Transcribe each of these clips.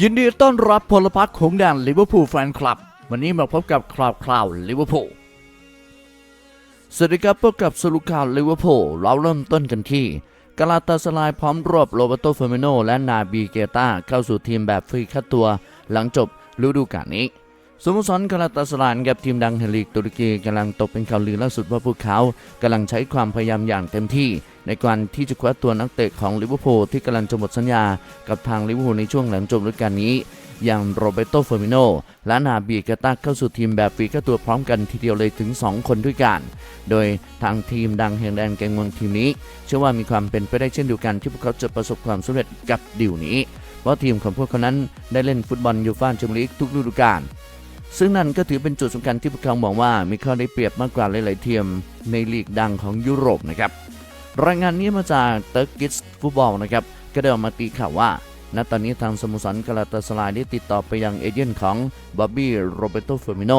ยินดีต้อนรับพลพรรคของแดนลิเวอร์พูลแฟนคลับ วันนี้มาพบกับคราวคราวลิเวอร์พูลสวัสดีครับพบกับสรุปข่าวลิเวอร์พูลเราเริ่มต้นกันที่กาลาตาสลายพร้อมรวบโรเบโตเฟอร์มิโนและนาบีเกตาเข้าสู่ทีมแบบฟรีค่าตัว หลังจบฤดูกาลนี้สโมสรกาลาตาสลายกับทีมดังเฮลีกตุรกีกำลังตกเป็นข่าวลือล่าสุดว่าพวกเขากำลังใช้ความพยายามอย่างเต็มที่ ในการที่จะคว้าตัวนักเตะของลิเวอร์พูลที่กำลังจะหมดสัญญากับทางลิเวอร์พูลในช่วงหลังจบฤดูกาลนี้ อย่างโรเบโตเฟอร์มิโนและนาบีเกตาเข้าสู่ทีมแบบฟรีค่าตัวพร้อมกันทีเดียวเลยถึง 2 คนด้วยกัน โดยทางทีมดังแห่งแดนแกงเมืองทีมนี้ เชื่อว่ามีความเป็นไปได้เช่นเดียวกันที่พวกเขาจะประสบความสำเร็จกับดิวนี้เพราะทีมของพวกเขานั้นได้เล่นฟุตบอลยูฟ่าแชมเปี้ยนลีกทุกฤดูกาลซึ่งนั่นก็ถือเป็นจุดสำคัญที่พวกเขามองว่ามีข้อได้เปรียบมากกว่าหลาย ๆ ทีมในลีกดังของยุโรปนะครับ รายงานนี้มาจากเตอร์กิสฟุตบอลนะครับก็ได้ออกมาตีข่าวว่าณตอนนี้ทางสโมสรกาลาตาสลายได้ติดต่อไปยังเอเจนต์ของบอบบี้โรเบโตเฟอร์มิโน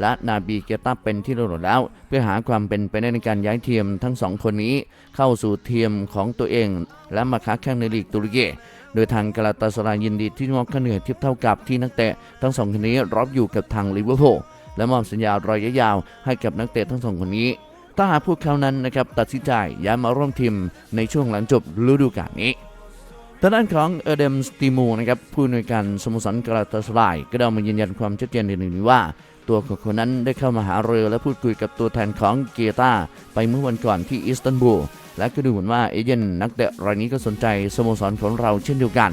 และนาบีเกตาเป็นที่รียบร้แล้ว เพื่อหาความเป็นไปได้ในการย้ายทีมทั้งสองคนนี้เข้าสู่ทีมของตัวเอง และมาค้าแข่งในลีกตุรกีโดยทางกาลาตาสลายยินดีที่มอบค่าเหนื่อยเทียบเท่ากับที่นักเตะทั้งสองคนนี้รับอยู่กับทางลิเวอร์พูลและมอบสัญญาระยะยาวให้กับนักเตะทั้งสองคนนี้ ถ้าหากพวกเขานั้นนะครับตัดสินใจย้ายมาร่วมทีมในช่วงหลังจบฤดูกาลนี้ทางด้านของเอเดมสติมูนะครับผู้อำนวยการสโมสรกาลาตาสลาย ก็ได้มายืนยันความชัดเจนในหนึ่งนี้ว่า ตัวของคนนั้นได้เข้ามาหาเรือและพูดคุยกับตัวแทนของเกียตาไปเมื่อวันก่อนที่อิสตันบูลและก็ดูเหมือนว่าเอเจนต์นักเตะรายนี้ก็สนใจสโมสรของเราเช่นเดียวกัน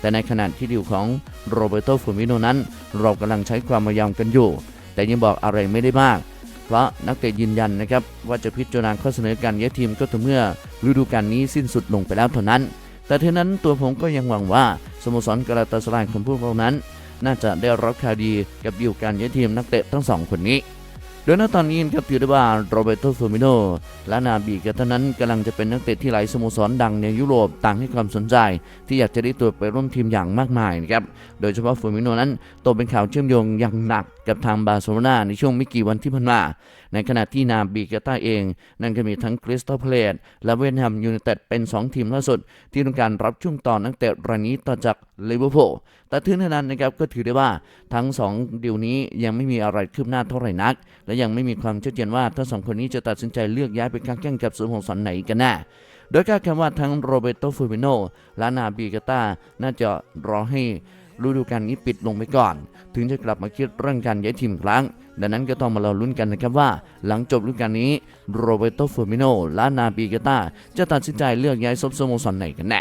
แต่ในขณะที่ดีลของโรเบโตฟูมิโนนั้น เรากำลังใช้ความพยายามกันอยู่ แต่ยังบอกอะไรไม่ได้มาก เพราะนักเตะยืนยันนะครับว่าจะพิจารณาข้อเสนอการย้ายทีมก็ต่อเมื่อฤดูกาลนี้สิ้นสุดลงไปแล้วเท่านั้น แต่เท่านั้นตัวผมก็ยังหวังว่าสโมสรกาลาตาสลายของพวกเรานั้น น่าจะได้รับข่าวดีกับดีลการย้ายทีมนักเตะทั้งสองคนนี้โดยณตอนนี้ครับถือได้ว่าโรเบโตเฟมิโนและนาบีกาตานั้นกำลังจะเป็นนักเตะที่หลายสโมสรดังในยุโรปต่างให้ความสนใจ ที่อยากจะได้ตัวไปร่วมทีมอย่างมากมายนะครับโดยเฉพาะเฟมิโนนั้นโตเป็นข่าวเชื่อมโยงอย่างหนัก กับทางบาร์เซโลนาในช่วงไม่กี่วันที่ผ่านมา ในขณะที่นาบีกาตาเอง นั่นก็มีทั้งคริสตัลเพลตและเวสต์แฮมยูไนเต็ดเป็น 2 ทีมล่าสุด ที่ต้องการรับช่วงต่อนักเตะรายนี้ต่อจากลิเวอร์พูลแต่ถึงเท่านั้นนะครับก็ถือได้ว่าทั้ง 2 ดีลนี้ยังไม่มีอะไรคืบหน้าเท่าไหร่นัก และยังไม่มีความชัดเจนว่าทั้งสองคนนี้จะตัดสินใจเลือกย้ายไปค้าแข่งกับสโมสรไหนกันแน่โดยคาดการณ์ว่าทั้งโรเบโตฟูมิโนและนาบีกาตาน่าจะรอให้ ฤดูกาลนี้ปิดลงไปก่อน ถึงจะกลับมาคิดเรื่องการย้ายทีมครั้ง ดังนั้นก็ต้องมารอลุ้นกันนะครับว่า หลังจบฤดูกาลนี้โรเบโตฟูมิโนและนาบีกาตาจะตัดสินใจเลือกย้ายซบสโมสรไหนกันแน่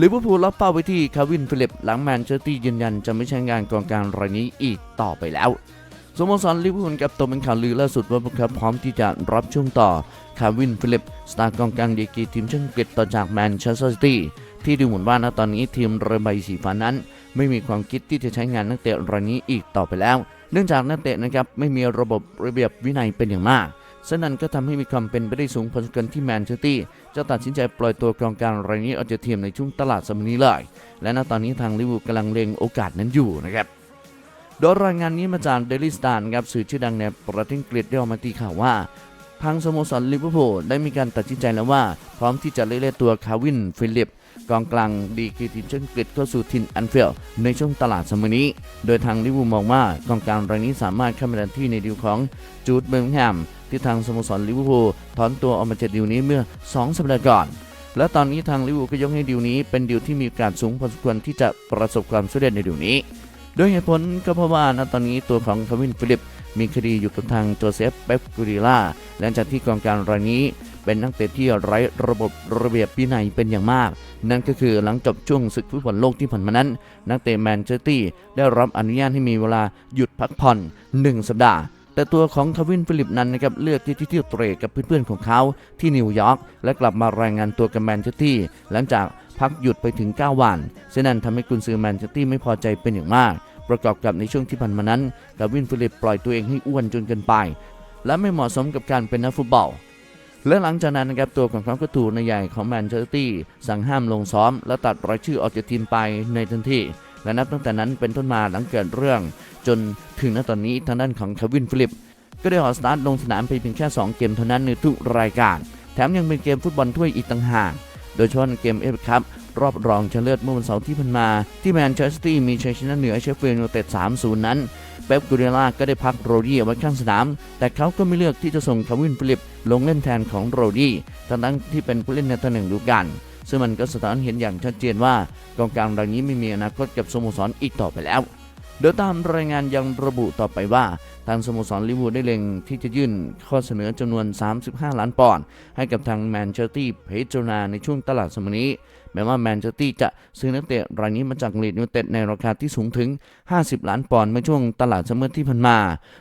ลิเวอร์พูลล็อกเป้าไปที่คาวินฟิลิปหลังแมนเชสเตอร์ยืนยันจะไม่ใช้งานกองกลางรายนี้อีกต่อไปแล้วสโมสรลิเวอร์พูลกับตัวเป็นข่าวลือล่าสุดว่าพวกเขาพร้อมที่จะรับช่วงต่อคาวินฟิลิปสตาร์กองกลางดีกีทีมชาติอังกฤษต่อจากแมนเชสเตอร์ซิตี้ ที่ดูเหมือนว่าณตอนนี้ทีมเรือใบสีฟ้านั้น ไม่มีความคิดที่จะใช้งานนักเตะรายนี้อีกต่อไปแล้ว เนื่องจากนักเตะนะครับไม่มีระบบระเบียบวินัยเป็นอย่างมากฉะนั้นก็ทำให้มีความเป็นไปได้สูงพอสมควรที่แมนเชสเตอร์จะตัดสินใจปล่อยตัวกองกลางรายนี้ออกจากทีมในช่วงตลาดสมนี้เลย และณตอนนี้ทางลิเวอร์พูลกำลังเล็งโอกาสนั้นอยู่นะครับโดยรายงานนี้มาจากเดลิสตานครับสื่อชื่อดังในประเทศอังกฤษได้ออกมาตีข่าวว่า ทางสโมสรลิเวอร์พูลได้มีการตัดสินใจแล้วว่า พร้อมที่จะเล่นตัวคาวินฟิลิป กองกลางดีกรีทีมชาติอังกฤษเข้าสู่ทินอันเฟลด์ในช่วงตลาดสมัยนี้ โดยทางลิเวอร์พูลมองว่ากองกลางรายนี้สามารถเข้ามาแทนที่ในดีลของจูดเบิร์งแฮมที่ทางสโมสรลิเวอร์พูลถอนตัวออกมาจากดีลนี้เมื่อ 2 สัปดาห์ก่อน และตอนนี้ทางลิเวอร์พูลก็ยกให้ดีลนี้เป็นดีลที่มีกาสสูงพอสมควรที่จะประสบความสำเร็จในดีลนี้ โดยเหตุผลก็เพราะว่าณตอนนี้ตัวของคาวินฟิลิปมีคดีอยู่กับทางโจเซฟเปปกูริล่าหลังจากที่กองการรายนี้ เป็นนักเตะที่ไร้ระบบระเบียบวินัยเป็นอย่างมาก นั่นก็คือหลังจบช่วงศึกฟุตบอลโลกที่ผ่านมานั้น นักเตะแมนเชสเตอร์ได้รับอนุญาตให้มีเวลาหยุดพักผ่อน 1 สัปดาห์แต่ตัวของคาวินฟิลิปนั้นนะครับเลือกที่จะเที่ยวเตรกับเพื่อนๆของเขาที่นิวยอร์กและกลับมารายงานตัวกับแมนเชสเตอร์หลังจากพักหยุดไปถึง 9 วันเช่นนั้นทำให้กุนซือแมนเชสเตอร์ไม่พอใจเป็นอย่างมาก ประกอบกับในช่วงที่ผ่านมานั้นกาวินฟิลิปปล่อยตัวเองให้อ้วนจนเกินไป และไม่เหมาะสมกับการเป็นนักฟุตบอล และหลังจากนั้นนะครับตัวของควาก็ถูกนายใหญ่ของแมนเชสเตอร์ตี้สั่งห้ามลงซ้อม และตัดรายชื่อออกจากทีมไปในทันทีและนับตั้งแต่นั้นเป็นต้นมาหลังเกิดเรื่อง จนถึงณตอนนี้ทางด้านของคาวินฟิลิป ก็ได้ออกสตาร์ทลงสนามไปเพียงแค่ 2 เกมเท่านั้นในทุกรายการ แถมยังเป็นเกมฟุตบอลถ้วยอีกต่างหาก โดยเฉพาะในเกมเอฟคัพรอบรองชนะเลิศเมื่อวันเสาร์ที่ผ่านมา ที่แมนเชสเตอร์มีชัยชนะเหนือเชฟเฟลด์ยูไนเต็ด 3-0 นั้นเป๊ปกูเดล่าก็ได้พักโรดี้ไว้ข้างสนาม แต่เขาก็ไม่เลือกที่จะส่งคาวินฟิลิปลงเล่นแทนของโรดี้ทั้งที่เป็นผู้เล่นในตำแหน่งดูกัน ซึ่งมันก็สะท้อนเห็นอย่างชัดเจนว่ากองกลางรายนี้ไม่มีอนาคตกับสโมสรอีกต่อไปแล้ว โดยตามรายงานยังระบุต่อไปว่า ทางสโมสรลิเวอร์พูลได้เล็งที่จะยื่นข้อเสนอจำนวน 35 ล้านปอนด์ให้กับทางแมนเชสเตอร์ซิตี้พิจารณาในช่วงตลาดสมอนี้แม้ว่าแมนเชสเตอร์จะซื้อนักเตะรายนี้มาจากลีดยูเต็ดในราคาที่สูงถึง 50 ล้านปอนด์เมื่อช่วงตลาดซัมเมอร์ที่ผ่านมา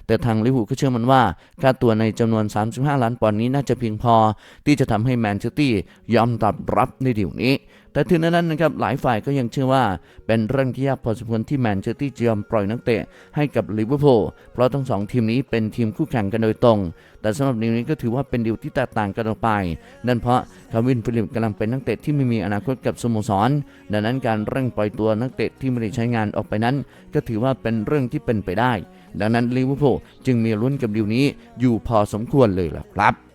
แต่ทางลิเวอร์พูลก็เชื่อมันว่าค่าตัวในจำนวน 35 ล้านปอนด์นี้น่าจะเพียงพอ ที่จะทำให้แมนเชสเตอร์ยอมตอบรับในดีลนี้แต่ถึงนั้นนะครับหลายฝ่ายก็ยังเชื่อว่า เป็นเรื่องที่ยากพอสมควรที่แมนเชสเตอร์ซิตี้จะยอมปล่อยนักเตะให้กับลิเวอร์พูลเพราะทั้งสองทีมนี้เป็นทีมคู่แข่งกันโดยตรง แต่สำหรับดีลนี้ก็ถือว่าเป็นดีลที่แตกต่างกันออกไป นั่นเพราะคาวินฟิลิปกำลังเป็นนักเตะที่ไม่มีอนาคตกับสโมสร ดังนั้นการเร่งปล่อยตัวนักเตะที่ไม่ได้ใช้งานออกไปนั้น ก็ถือว่าเป็นเรื่องที่เป็นไปได้ ดังนั้นลิเวอร์พูลจึงมีลุ้นกับดีลนี้อยู่พอสมควรเลยล่ะครับ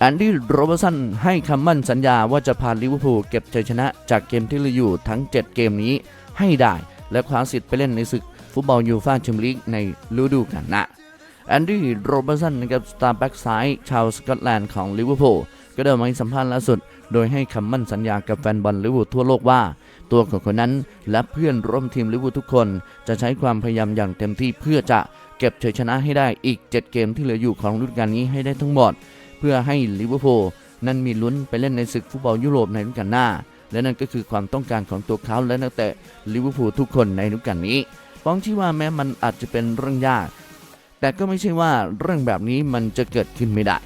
แอนดี้โรเบอร์สันให้คำมั่นสัญญาว่าจะพาลิเวอร์พูลเก็บชัยชนะจากเกมที่เหลืออยู่ทั้ง 7 เกมนี้ให้ได้ และคว้าสิทธิ์ไปเล่นในศึกฟุตบอลยูฟ่าแชมเปี้ยนลีกในฤดูกาลหน้าแอนดี้โรเบอร์สันนะครับสตาร์แบ็กซ้ายชาวสกอตแลนด์ของลิเวอร์พูลก็ได้มาให้สัมภาษณ์ล่าสุด โดยให้คำมั่นสัญญากับแฟนบอลลิเวอร์พูลทั่วโลกว่า ตัวของคนนั้นและเพื่อนร่วมทีมลิเวอร์พูลทุกคนจะใช้ความพยายามอย่างเต็มที่เพื่อจะเก็บชัยชนะให้ได้อีก 7 เกมที่เหลืออยู่ของฤดูกาลนี้ให้ได้ทั้งหมด เพื่อให้ลิเวอร์พูลนั้นมีลุ้นไปเล่นในศึกฟุตบอลยุโรปในฤดูกาลหน้า และนั่นก็คือความต้องการของตัวเขาและนักเตะลิเวอร์พูลทุกคนในฤดูกาลนี้ฟ้องที่ว่าแม้มันอาจจะเป็นเรื่องยาก แต่ก็ไม่ใช่ว่าเรื่องแบบนี้มันจะเกิดขึ้นไม่ได้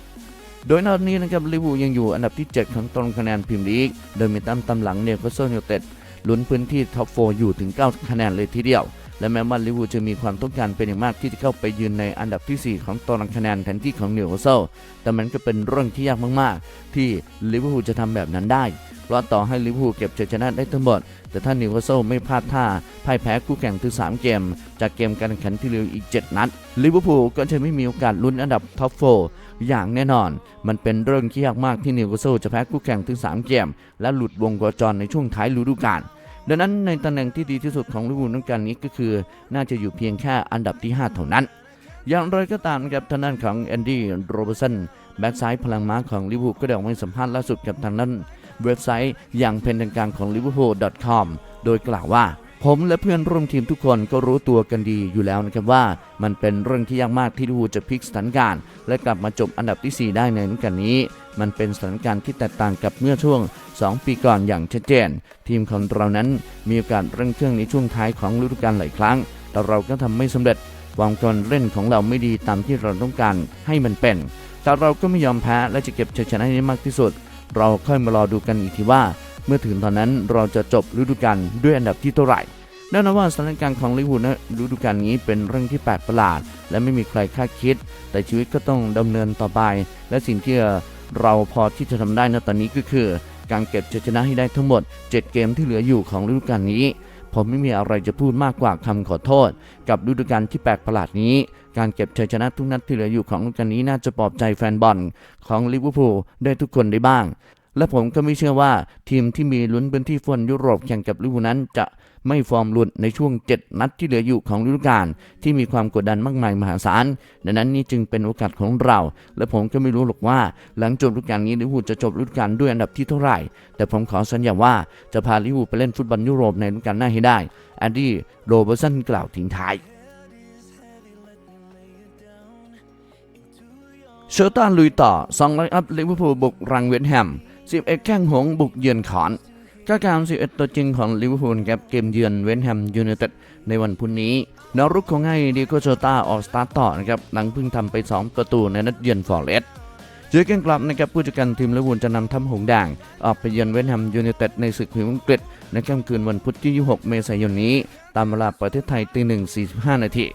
โดยนอกนี้นะครับลิเวอร์พูลยังอยู่อันดับที่ 7 ของตารางคะแนนพรีเมียร์ลีกโดยมีตามตำหลังเนวคาสเซิลยูไนเต็ดลุ้นพื้นที่ท็อป 4 อยู่ถึง 9 คะแนนเลยทีเดียว และแม้ว่าลิเวอร์พูลจะมีความต้องการเป็นอย่างมากที่จะเข้าไปยืนในอันดับทีสี่ 4 ของตารางคะแนนแทนที่ของนิวคาสเซิลแต่มันก็เป็นเรื่องที่ยากมากๆ ที่ลิเวอร์พูลจะทำแบบนั้นได้ เพราะต่อให้ลิเวอร์พูลเก็บชัยชนะได้ทั้งหมด แต่ถ้านิวคาสเซิลไม่พลาดท่าพ่ายแพ้คู่แข่งถึง 3 เกม จากเกมการแข่งขันที่เหลืออีก 7 นัดลิเวอร์พูลก็จะไม่มีโอกาสลุ้นอันดับท็อป4อย่างแน่นอน มันเป็นเรื่องที่ยากมากที่นิวคาสเซิลจะแพ้คู่แข่งถึง 3 เกม และหลุดวงโคจรในช่วงท้ายฤดูกาล ดังนั้นในตำแหน่งที่ดีที่สุดของลิเวอร์พูลในการนี้ก็คือ น่าจะอยู่เพียงแค่อันดับที่ 5 เท่านั้น อย่างไรก็ตามครับทางด้านของแอนดี้โรเบอร์สันแบ็กซ้ายพลังม้าของลิเวอร์พูลก็ได้ออกมาสัมภาษณ์ล่าสุดกับทางด้านเว็บไซต์อย่างเพนทางการของ liverpool.com โดยกล่าวว่า ผมและเพื่อนร่วมทีมทุกคนก็รู้ตัวกันดีอยู่แล้วนะครับว่า มันเป็นเรื่องที่ยากมากที่ลิเวอร์พูลจะพลิกสถานการณ์และกลับมาจบอันดับที่ 4 ได้ในฤดูกาลนี้ มันเป็นสถานการณ์ที่แตกต่างกับเมื่อช่วง 2 ปีก่อนอย่างชัดเจน ทีมของเรานั้นมีโอกาสเร่งเครื่องในช่วงท้ายของฤดูกาลหลายครั้ง แต่เราก็ทำไม่สำเร็จวางการเล่นของเราไม่ดีตามที่เราต้องการให้มันเป็น แต่เราก็ไม่ยอมแพ้และจะเก็บชัยชนะให้ได้มากที่สุด เราค่อยมารอดูกันอีกทีว่า เมื่อถึงตอนนั้นเราจะจบฤดูกาลด้วยอันดับที่เท่าไหร่แน่นอนว่าสถานการณ์ของลิเวอร์พูลในฤดูกาลนี้เป็นเรื่องที่แปลกประหลาด และไม่มีใครคาดคิด แต่ชีวิตก็ต้องดำเนินต่อไป และสิ่งที่เราพอที่จะทำได้ในตอนนี้ก็คือ การเก็บชัยชนะให้ได้ทั้งหมด 7 เกมที่เหลืออยู่ของฤดูกาลนี้ ผมไม่มีอะไรจะพูดมากกว่าคำขอโทษ กับฤดูกาลที่แปลกประหลาดนี้ การเก็บชัยชนะทุกนัดที่เหลืออยู่ของฤดูกาลนี้น่าจะปลอบใจแฟนบอลของลิเวอร์พูลได้ทุกคนได้บ้าง และผมก็ไม่เชื่อว่าทีมที่มีลุ้นพื้นที่ฟุตบอลยุโรปแข่งกับลิเวอร์พูลนั้นจะไม่ฟอร์มหลุดในช่วง 7 นัดที่เหลืออยู่ของฤดูกาลที่มีความกดดันมากมายมหาศาล ดังนั้นนี่จึงเป็นโอกาสของเรา และผมก็ไม่รู้หรอกว่า หลังจบฤดูกาลนี้ลิเวอร์พูลจะจบฤดูกาลด้วยอันดับที่เท่าไหร่ แต่ผมขอสัญญาว่าจะพาลิเวอร์พูลไปเล่นฟุตบอลยุโรปในฤดูกาลหน้าให้ได้แอนดี้โรเบอร์สันกล่าวทิ้งท้ายเชอร์ตันลุยต่อสองไลน์อัพลิเวอร์พูลบุกรังเวนแฮม 11 แข้งหงบุกเยือนขอนก้าการ 11 ตัวจริงของลิเวอร์พูลครับเกมเยือนเวนแฮมยูไนเต็ดในวันพุธนี้นรุกของไอ้ดิโกโชตาออกสตาร์ทต่อนะครับหลังเพิ่งทำไป 2 ประตูในนัดเยือนฟอร์เรสต์เจอกันกลับนะครับผู้จัดการทีมลิเวอร์พูลจะนำทัพหงด่าง ออกไปเยือนเวนแฮมยูไนเต็ดในศึกพรีเมียร์อังกฤษในค่ำคืนวันพุธที่ 26 เมษายนนี้ ตามเวลาประเทศไทยตีหนึ่ง45 นาที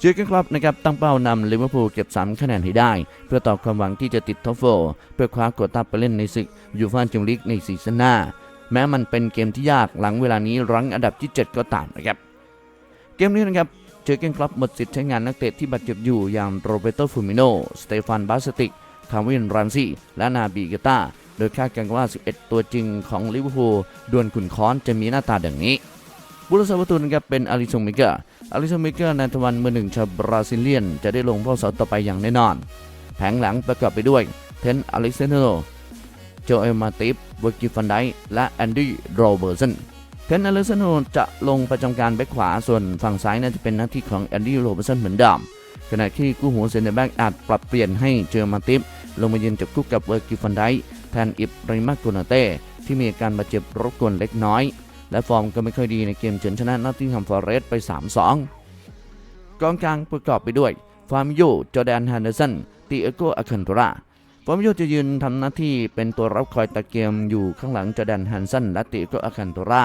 เจอกันครับนะครับตั้งเป้านำลิเวอร์พูลเก็บ 3 คะแนนให้ได้ เพื่อตอบความหวังที่จะติดท็อปโฟร์เพื่อคว้าโควต้าไปเล่นในศึกยูฟ่าแชมเปี้ยนลีกในซีซั่นหน้า แม้มันเป็นเกมที่ยากหลังเวลานี้รั้งอันดับที่ 7 ก็ตามนะครับ เกมนี้นะครับเจอเกนคลับหมดสิทธิ์ใช้งานนักเตะที่บาดเจ็บอยู่อย่างโรเบโตฟูมิโน สเตฟานบาสติก คาวินรัมซี่ และนาบีเกต้าโดยคาดกันว่า 11 ตัวจริงของลิเวอร์พูลดวลขุนค้อนจะมีหน้าตาดังนี้ บุรุษประตูนะครับเป็นอาริซงมิเก อร์อาริซมิเกอร์ในตะวันมือหนึ่งชาวบราซิเลียน จะได้ลงเฝ้าเสาต่อไปอย่างแน่นอน แผงหลังประกอบไปด้วย เทนอเล็กซานโดโจเอลมาติฟเวอร์กิฟันไดและแอนดี้โรเบอร์สันเทนอเลสโนจะลงประจำการแบ็คขวาส่วนฝั่งซ้ายน่าจะเป็นหน้าที่ของแอนดี้โรเบอร์สันเหมือนเดิมขณะที่กู้หัวเซนเตอร์แบ็กอาจปรับเปลี่ยนให้เจอมาติฟลงมายืนจับคู่กับเวอร์กิฟันไดแทนอิบริมาโกนาเต้ที่มีอาการบาดเจ็บรบกวนเล็กน้อย และฟอร์มก็ไม่ค่อยดีในเกมเฉือนชนะนอตติงแฮมฟอร์เรสต์ไป 3-2 กองกลางประกอบไปด้วยฟาร์มโยจอแดนฮันเดอร์สันตีเอโกอาคันโตราฟอร์มโยจะยืนทำหน้าที่เป็นตัวรับคอยตะเกียมอยู่ข้างหลังจอแดนฮันสันและตีเอโกอาคันโตรา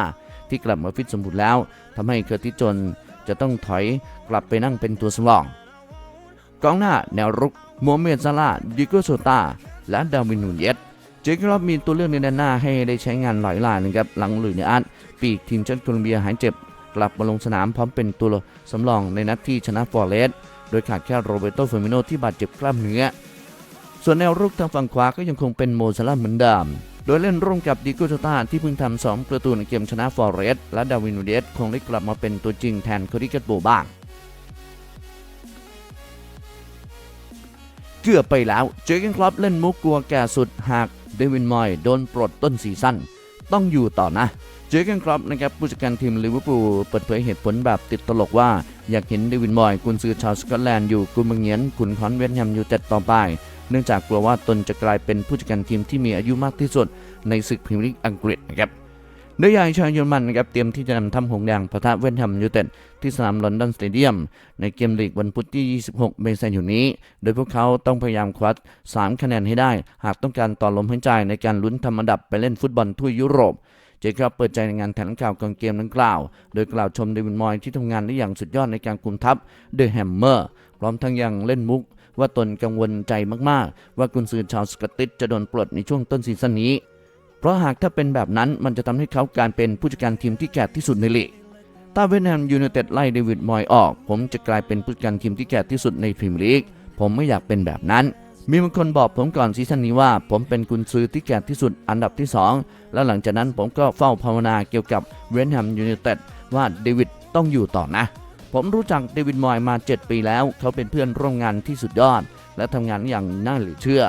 ที่กลับมาฟิตสมบูรณ์แล้วทำให้เคอร์ติจนจะต้องถอยกลับไปนั่งเป็นตัวสำรองกองหน้าแนวรุกโมเมดซาลาดิโกโซตาและดาวินนูนเยส เจครอบมีตัวเลือกในด้านหน้าให้ได้ใช้งานหลายลายนะครับหลังหลุยเนอัตปีกทีมชาติโคลอมเบียหายเจ็บกลับมาลงสนามพร้อมเป็นตัวสำรองในนัดที่ชนะฟอร์เรสโดยขาดแค่โรเบโตเฟอร์มิโนที่บาดเจ็บกล้ามเนื้อ ส่วนแนวรุกทางฝั่งขวาก็ยังคงเป็นโมซาลาเหมือนเดิมโดยเล่นร่วมกับดิโกโจตาที่เพิ่งทำสองประตูในเกมชนะฟอร์เรสและดาวินนูเดสคงได้กลับมาเป็นตัวจริงแทนโคดิเกตโบบ้าง เกือบไปแล้ว เจอร์เกนคลับเล่นมุกกลัวแก่สุดหาก เดวินมอยโดนปลดต้นซีซั่นต้องอยู่ต่อนะเจอร์เกนครับนะครับผู้จัดการทีมลิเวอร์พูลเปิดเผยเหตุผลแบบติดตลกว่า อยากเห็นเดวินมอยกุนซือชาวสกอตแลนด์อยู่กุมเงียนขุนคอนเวสต์แฮมยูเต็ดต่อไป เนื่องจากกลัวว่าตนจะกลายเป็นผู้จัดการทีมที่มีอายุมากที่สุดในศึกพรีเมียร์ลีกอังกฤษนะครับ โดยยายชาวเยอรมันนะครับเตรียมที่จะนำทำหงแดงปะทะเวสต์แฮมยูเต็ดที่สนามลอนดอนสเตเดียม ในเกมลีกวันพุธที่ 26 เมษายนนี้ โดยพวกเขาต้องพยายามคว้า3คะแนนให้ได้ หากต้องการต่อลมหายใจในการลุ้นทำอันดับไปเล่นฟุตบอลทั่วยุโรปเจครับเปิดใจในงานแถลงข่าวก่อนเกมดังกล่าว โดยกล่าวชมเดวินมอยที่ทำงานได้อย่างสุดยอดในการคุมทัพเดอะแฮมเมอร์ พร้อมทั้งยังเล่นมุกว่าตนกังวลใจมาก ๆ ว่ากุนซือชาวสกอตติชจะโดนปลดในช่วงต้นซีซั่นนี้ เพราะหากถ้าเป็นแบบนั้นมันจะทำให้เขาการเป็นผู้จัดการทีมที่แก่ที่สุดในลีก ถ้าเวสต์แฮมยูไนเต็ดไล่เดวิดมอยออก ผมจะกลายเป็นผู้จัดการทีมที่แก่ที่สุดในพรีเมียร์ลีก ผมไม่อยากเป็นแบบนั้น มีบางคนบอกผมก่อนซีซั่นนี้ว่า ผมเป็นกุนซือที่แก่ที่สุดอันดับที่ 2 แล้วหลังจากนั้นผมก็เฝ้าภาวนาเกี่ยวกับเวสต์แฮมยูไนเต็ดว่าเดวิดต้องอยู่ต่อนะ ผมรู้จักเดวิดมอยมา 7 ปีแล้ว เขาเป็นเพื่อนร่วมงานที่สุดยอด และทำงานอย่างน่าเหลือเชื่อ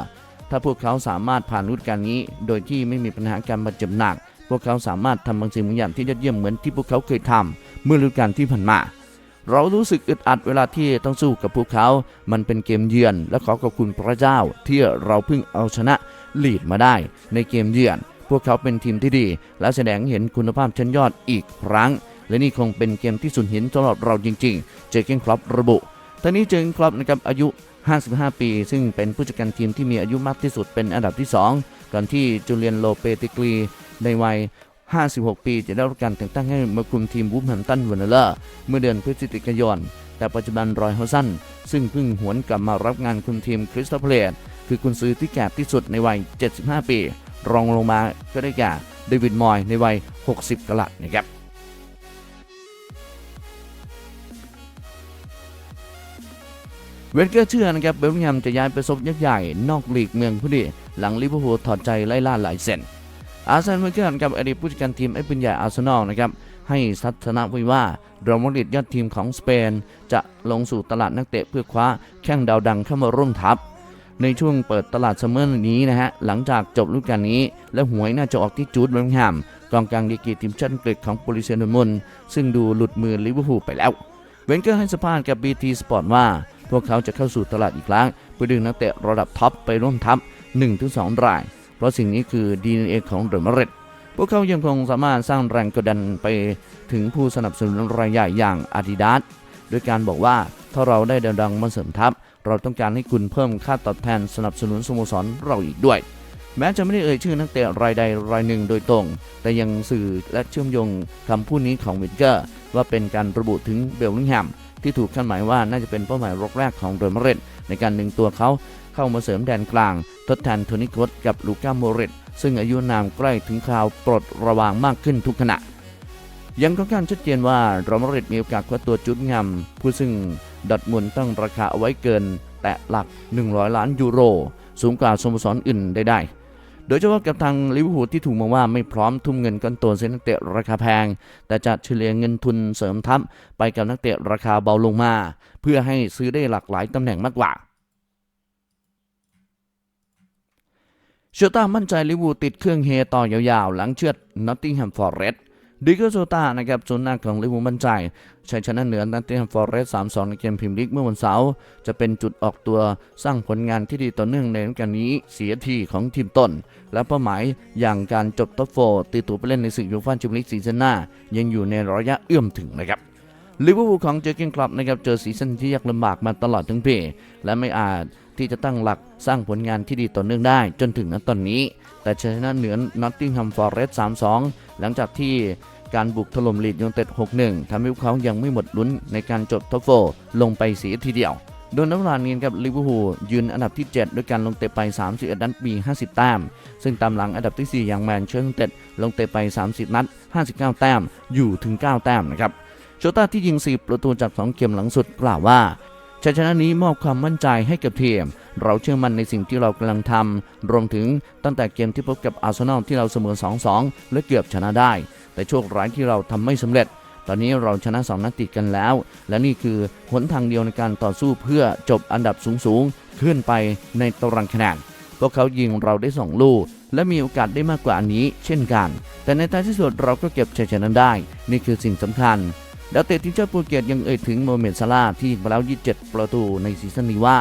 ถ้าพวกเขาสามารถผ่านฤดูกาลนี้ โดยที่ไม่มีปัญหาการบาดเจ็บหนัก พวกเขาสามารถทำบางสิ่งบางอย่างที่ยอดเยี่ยมเหมือนที่พวกเขาเคยทำเมื่อฤดูกาลที่ผ่านมา เรารู้สึกอึดอัดเวลาที่ต้องสู้กับพวกเขา มันเป็นเกมเยือน และขอขอบคุณพระเจ้าที่เราเพิ่งเอาชนะลีดมาได้ ในเกมเยือน พวกเขาเป็นทีมที่ดี และแสดงเห็นคุณภาพชั้นยอดอีกครั้ง และนี่คงเป็นเกมที่สุดหินสำหรับเราจริงๆ เจอเกนคลับระบุตอนนี้เจอเกนคลับนะครับอายุ 55 ปี ซึ่งเป็นผู้จัดการทีมที่มีอายุมากที่สุดเป็นอันดับที่ 2 ก่อนที่จูเลียนโลเปติกรีในวัย 56 ปีจะได้รับการแต่งตั้งให้มาคุมทีมวูฟแฮมตันวันเนอร์เมื่อเดือนพฤศจิกายน แต่ปัจจุบันรอยเฮาสันซึ่งเพิ่งหวนกลับมารับงานคุมทีมคริสตัลเพลสคือกุนซือที่แก่ที่สุดในวัย 75 ปี รองลงมาก็ได้แก่เดวิดมอยในวัย 60กะลัดนะครับ เวนเกอร์เชื่อนะครับเบลลิงแฮมจะย้ายไปซบยักษ์ใหญ่นอกลีกเมืองผู้ดีหลังลิเวอร์พูลถอดใจไล่ล่าหลายเซนอาร์เซนเวนเกอร์กับอดีตผู้จัดการทีมไอ้ปืนใหญ่อาร์เซนอลนะครับให้ทัศนะไว้ว่าเรอัลมาดริดยอดทีมของสเปน จะลงสู่ตลาดนักเตะเพื่อคว้าแข้งดาวดังเข้ามาร่วมทัพในช่วงเปิดตลาดซัมเมอร์นี้นะฮะ หลังจากจบฤดูกาลนี้ และหวยน่าจะออกที่จูดเบลลิงแฮมกองกลางดีกีทีมชาติอังกฤษของโปลิเซียนมุนซึ่งดูหลุดมือลิเวอร์พูลไปแล้ว เวนเกอร์ให้สัมภาษณ์กับ BT Sport ว่า พวกเขาจะเข้าสู่ตลาดอีกครั้งเพื่อดึงนักเตะระดับท็อปไปร่วมทัพ 1-2 ราย เพราะสิ่งนี้คือ DNA ของเดอะมาริดพวกเขายังคงสามารถสร้างแรงกดดันไปถึงผู้สนับสนุนรายใหญ่อย่าง Adidas โดยการบอกว่าถ้าเราได้ดาวดังมาเสริมทัพ เราต้องการให้คุณเพิ่มค่าตอบแทนสนับสนุนสโมสรเราอีกด้วย แม้จะไม่ได้เอ่ยชื่อนักเตะรายใดรายหนึ่งโดยตรง แต่ยังสื่อและเชื่อมโยงคำพูดนี้ของเวนเกอร์ ว่าเป็นการระบุถึงเบลลิงแฮม ที่ถูกคาดหมายว่าน่าจะเป็นเป้าหมายรกแรกของเรอัลมาดริดในการดึงตัวเขาเข้ามาเสริมแดนกลาง ทดแทนโทนี่โคสกับลูก้าโมริตซึ่งอายุนามใกล้ถึงคราวปลดระวางมากขึ้นทุกขณะ ยังค่อนข้างชัดเจนว่าเรอัลมาดริดมีโอกาสคว้าตัวจุดงามผู้ซึ่งดอร์ทมุนตั้งราคาเอาไว้เกิน แตะหลัก 100 ล้านยูโร สูงกว่าสโมสรอื่นได้ โดยเฉพาะกับทางลิเวอร์พูลที่ถูกมองว่าไม่พร้อมทุ่มเงินก้อนโตเส้นนักเตะราคาแพง แต่จะเฉลี่ยเงินทุนเสริมทัพไปกับนักเตะราคาเบาลงมา เพื่อให้ซื้อได้หลากหลายตำแหน่งมากกว่าเชลต้ามั่นใจลิเวอร์พูลติดเครื่องเฮต่อยาวๆ หลังเชือดนอตติงแฮมฟอร์เรส ดิเกอร์โซตานะครับศูนย์หน้าของลิเวอร์พูลมั่นใจชัยชนะเหนือนอตติงแฮมฟอร์เรสต์3-2ในเกมพรีเมียร์ลีกเมื่อวันเสาร์จะเป็นจุดออกตัวสร้างผลงานที่ดีต่อเนื่องในฤดูกาลนี้เสียทีของทีมต้น และเป้าหมายอย่างการจบท็อปโฟร์ตีตัวไปเล่นในศึกยูฟ่าแชมเปี้ยนลีกซีซั่นหน้า ยังอยู่ในระยะเอื้อมถึงนะครับลิเวอร์พูลของเจอร์เกนคลับนะครับเจอซีซั่นที่ยากลำบากมาตลอดทั้งปีและไม่อาจที่จะตั้งหลักสร้างผลงานที่ดีต่อเนื่องได้จนถึงณตอนนี้ แต่ชนะเหนือนอตติงแฮมฟอร์เรสต์3-2หลังจากที่ การบุกถล่มลีดยูไนเต็ด 6-1ทำให้พวกเขายังไม่หมดลุ้นในการจบท็อปโฟร์ลงไปเสียทีเดียว โดยน้ำรานนี้ครับลิเวอร์พูลยืนอันดับที่ 7 ด้วยการลงเตะไป 31 นัดมี 50 แต้ม ซึ่งตามหลังอันดับที่ 4 อย่างแมนเชสเตอร์ยูไนเต็ดลงเตะไป 30 นัด 59 แต้ม อยู่ถึง 9 แต้มนะครับโชต้าที่ยิง 4 ประตูจาก 2 เกมหลังสุดกล่าวว่าชัยชนะนี้มอบความมั่นใจให้กับทีม เราเชื่อมั่นในสิ่งที่เรากำลังทำ รวมถึงตั้งแต่เกมที่พบกับอาร์เซนอลที่เราเสมอ 2-2 และเกือบชนะได้ แต่โชคร้ายที่เราทำไม่สำเร็จ ตอนนี้เราชนะ 2 นัดติดกันแล้ว และนี่คือหนทางเดียวในการต่อสู้เพื่อจบอันดับสูงๆขึ้นไปในตารางคะแนนพวกเขายิงเราได้ 2 ลูก และมีโอกาสได้มากกว่าอันนี้ เช่นกัน แต่ในท้ายที่สุดเราก็เก็บชัยชนะได้ นี่คือสิ่งสำคัญดาวเตะทีมชาติโปรตุเกสยังเอ่ยถึงโมเมนต์ซาลาที่ยิงไปแล้ว 27 ประตูในซีซั่นนี้ว่า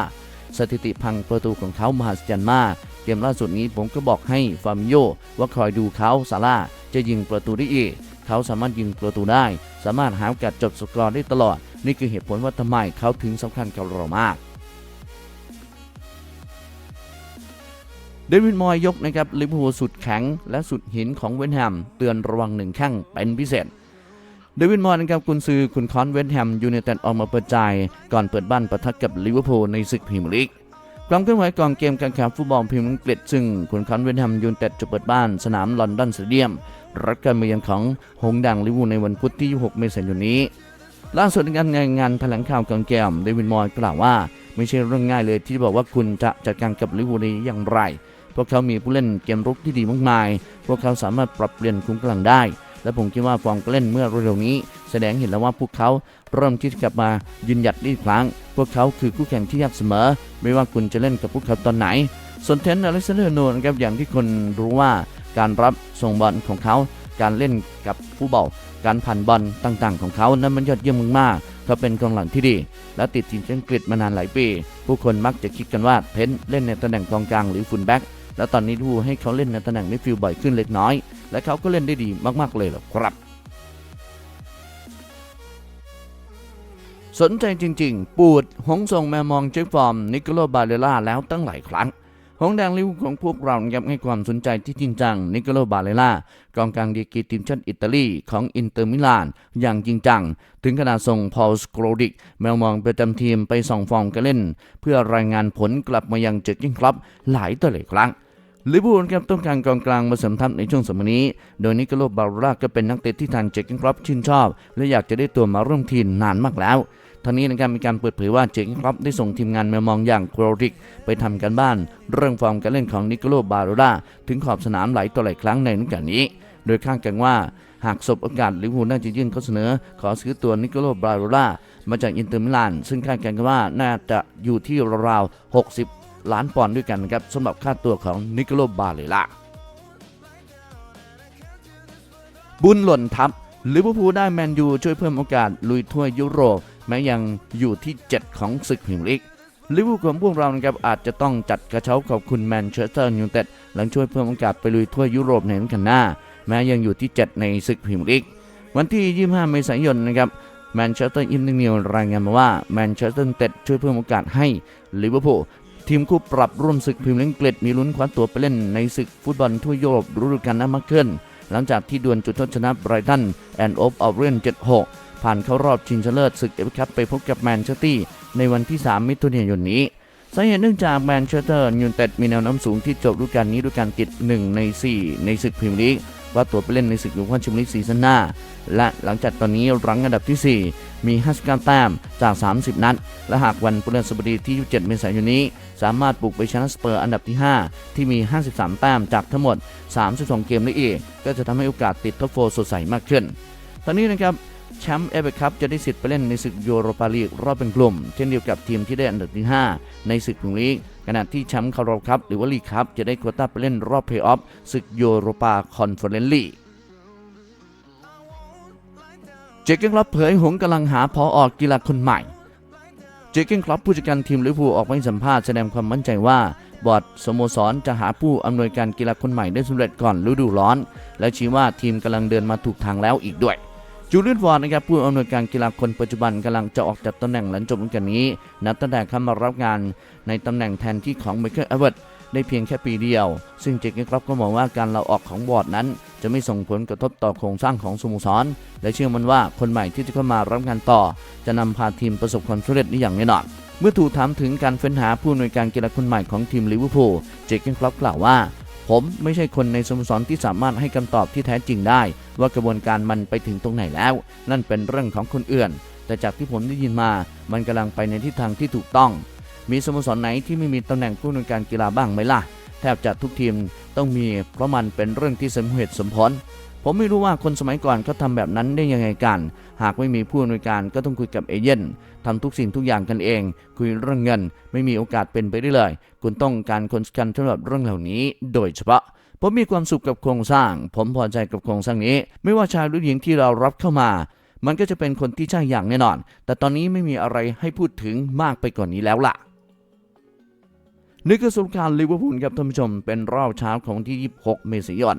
สถิติพังประตูของเขามหัศจรรย์มาก เกมล่าสุดนี้ผมก็บอกให้ฟาร์มิโยว่าคอยดูเขาซาลาจะยิงประตูได้อีก เขาสามารถยิงประตูได้ สามารถหาโอกาสจบสกอร์ได้ตลอด นี่คือเหตุผลว่าทำไมเขาถึงสำคัญกับเรามากเดวิดมอยยกนะครับลิเวอร์พูลสุดแข็งและสุดหินของเวนแฮม เตือนระวังหนึ่งข้างเป็นพิเศษ เดวิดมอยนะครับกุนซือคุณคอนเวนแฮมยูไนเต็ดออกมาเปิดใจ ก่อนเปิดบ้านปะทะกับลิเวอร์พูลในศึกพรีเมียร์ลีก ความเคลื่อนไหวก่อนเกมการแข่งฟุตบอลพรีเมียร์ลีกอังกฤษซึ่งคุณคอนเวนแฮมยูนเต็ดจะเปิดบ้านสนามลอนดอนสเตเดียม รับการมเยือนของหงดังลิวูในวันพุธที่ 26 เมษายนนี้ ล่าสุดในงานงานแถลงข่าวก่อนเกมเดวิดมอยกล่าวว่า ไม่ใช่เรื่องง่ายเลยที่จะบอกว่าคุณจะจัดการกับลิวูนี้อย่างไร พวกเขามีผู้เล่นเกมรุกที่ดีมากมาย พวกเขาสามารถปรับเปลี่ยนคุ้มกำลังได้ และผมคิดว่าฟอร์มเล่นเมื่อเร็วๆนี้ แสดงเห็นแล้วว่าพวกเขาเริ่มที่จะกลับมายืนหยัดได้อีกครั้ง พวกเขาคือคู่แข่งที่ยากเสมอ ไม่ว่าคุณจะเล่นกับพวกเขาตอนไหนส่วนเทนอเล็กซานเดอร์โนนครับอย่างที่คนรู้ว่าการรับส่งบอลของเขาการเล่นกับผู้เบาการผ่านบอลต่างๆ ของเขานั้นมันยอดเยี่ยมมากๆเขาเป็นกองหลังที่ดี และติดทีมชาติอังกฤษมานานหลายปี ผู้คนมักจะคิดกันว่าเทนเล่นในตำแหน่งกองกลางหรือฟุลแบ็กและตอนนี้ดูให้เขาเล่นในตำแหน่งมิดฟิลด์บ่อยขึ้นเล็กน้อย และเขาก็เล่นได้ดีมาก ๆ เลยหรอกครับสนใจจริง ๆ ปูด หงส่งแมมองเช็คฟอร์ม นิโคโลบาเลล่าแล้วตั้งหลายครั้ง หงแดงลิวของพวกเรายับให้ความสนใจที่จริงจัง นิโคโลบาเลล่ากองกลางดีกีทีมชาติอิตาลีของอินเตอร์มิลาน อย่างจริงจัง ถึงขนาดส่งพอลสโกรดิก แมวมองประจำทีมไปส่องฟอร์มการเล่น เพื่อรายงานผลกลับมายังเจ็ดยิ่งครับหลายต่อหลายครั้ง ลิเวอร์พูลครับต้องการกองกลางมาเสริมทัพในช่วงสมัยนี้ โดยนิโคโลบาเลล่าก็เป็นนักเตะที่ทางเจคกินครอปชื่นชอบ และอยากจะได้ตัวมาร่วมทีมนานมากแล้วทั้งนี้นะครับมีการเปิดเผยว่าเจคกินครอปได้ส่งทีมงานมวมองอย่างโครดิก ไปทำการบ้าน เรื่องฟอร์มการเล่นของนิโคโลบาเลล่าถึงขอบสนามหลายต่อหลายครั้งในฤดูกาลนี้ โดยคาดกันว่าหากสบโอกาสลิเวอร์พูลน่าจะยื่นข้อเสนอ ขอซื้อตัวนิโคโลบาเลล่ามาจากอินเตอร์มิลาน ซึ่งคาดกันว่าน่าจะอยู่ที่ราวๆ60 ล้านปอนด์ด้วยกันนะครับสำหรับค่าตัวของนิโคลบาเลล่าบุญหล่นทับลิเวอร์พูลได้แมนยูช่วยเพิ่มโอกาสลุยถ้วยยุโรป แม้ยังอยู่ที่ 7 ของศึกพรีเมียร์ลีกลิเวอร์พูลของพวกเรานะครับอาจจะต้องจัดกระเช้าขอบคุณแมนเชสเตอร์ยูไนเต็ดหลังช่วยเพิ่มโอกาสไปลุยถ้วยยุโรปในฤดูกาลหน้า แม้ยังอยู่ที่ 7 ในศึกพรีเมียร์ลีกวันที่ 25 เมษายนนะครับแมนเชสเตอร์อินเตอนรายงานมาว่าแมนเชสเตอร์เต็ดช่วยเพิ่มโอกาสให้ลิเวอร์พูล ทีมคู่ปรับร่วมศึกพรีเมียร์ลีกอังกฤษมีลุ้นคว้าตัวไปเล่นในศึกฟุตบอลทั่วยุโรปฤดูกาลหน้ามากขึ้น หลังจากที่ดวลจุดโทษชนะไบรตันแอนด์โอฟอัลเรน7-6 ผ่านเข้ารอบชิงชนะเลิศศึกเอฟเอคัพไปพบกับแมนเชสเตอร์ในวันที่ 3 มิถุนายนนี้สาเหตุเนื่องจากแมนเชสเตอร์ยูไนเต็ดมีแนวโน้ำสูงที่จบฤดูกาลนี้ด้วยการติด 1 ใน 4 ในศึกพรีเมียร์ลีก ว่าตัวไปเล่นในศึกยูฟ่าแชมเปี้ยนลีกซีซั่นหน้า และหลังจากตอนนี้รั้งอันดับที่ 4 มี 59 แต้มจาก 30 นัด และหากวันพฤหัสบดีที่ 27 เมษายนนี้ สามารถบุกไปชนะสเปอร์อันดับที่ 5 ที่มี 53 แต้มจากทั้งหมด 32 เกมได้อีก ก็จะทำให้โอกาสติดท็อปโฟสดใสมากขึ้น ตอนนี้นะครับแชมป์เอเ c คัพจะได้สิทธิ์ไปเล่นในศึกยูโรปาลีกรอบเป็นกลุ่ม เช่นเดียวกับทีมที่ได้อันดับที่ 5 ในศึกพรีเมียร์ลีก ขณะที่แชมป์คาราบาวคัพหรือว่าลีกคัพจะได้โควต้าไปเล่นรอบเพลย์ออฟศึกยูโรปาคอนเฟอเรนซ์ลีกเจเกนคลับเผยหงกำลังหาพอออกกีฬาคนใหม่ เจเกนคลับผู้จัดการทีมลิเวอร์พูลออกมาให้สัมภาษณ์แสดงความมั่นใจว่า บอร์ดสโมสรจะหาผู้อำนวยการกีฬาคนใหม่ได้สำเร็จก่อนฤดูร้อน และชี้ว่าทีมกำลังเดินมาถูกทางแล้วอีกด้วย จูเลียนวอร์ดนะครับผู้อำนวยการกีฬาคนปัจจุบันกำลังจะออกจากตำแหน่งหลังจบฤดูกาลนี้ นับตั้งแต่เข้ามารับงานในตำแหน่งแทนที่ของไมเคิลเอเวิร์ตได้เพียงแค่ปีเดียว ซึ่งเจเกนคลับก็มองว่าการลาออกของบอร์ดนั้น จะไม่ส่งผลกระทบต่อโครงสร้างของสโมสร และเชื่อมันว่าคนใหม่ที่จะเข้ามารับงานต่อ จะนำพาทีมประสบความสำเร็จได้อย่างแน่นอนเมื่อถูกถามถึงการเฟ้นหาผู้อำนวยการกีฬาคนใหม่ของทีมลิเวอร์พูล เจเกนคลับกล่าวว่า ผมไม่ใช่คนในสโมสรที่สามารถให้คำตอบที่แท้จริงได้ ว่ากระบวนการมันไปถึงตรงไหนแล้ว นั่นเป็นเรื่องของคนอื่น แต่จากที่ผมได้ยินมา มันกำลังไปในทิศทางที่ถูกต้อง มีสโมสรไหนที่ไม่มีตำแหน่งผู้อำนวยการกีฬาบ้างไหมล่ะ แทบจะทุกทีมต้องมี เพราะมันเป็นเรื่องที่สมเหตุสมผล ผมไม่รู้ว่าคนสมัยก่อนเขาทำแบบนั้นได้ยังไงกัน หากไม่มีผู้อำนวยการก็ต้องคุยกับเอเย่นทำทุกสิ่งทุกอย่างกันเอง คุยเรื่องเงิน ไม่มีโอกาสเป็นไปได้เลย คุณต้องการคนกันสำหรับเรื่องเหล่านี้ โดยเฉพาะ ผมมีความสุขกับโครงสร้าง ผมพอใจกับโครงสร้างนี้ ไม่ว่าชายหรือหญิงที่เรารับเข้ามา มันก็จะเป็นคนที่ใช่อย่างแน่นอน แต่ตอนนี้ไม่มีอะไรให้พูดถึงมากไปกว่านนี้แล้วล่ะนี่คือสรุปการลิเวอร์พูลครับท่านผู้ชมเป็นรอบเช้าของที่ 26 เมษายน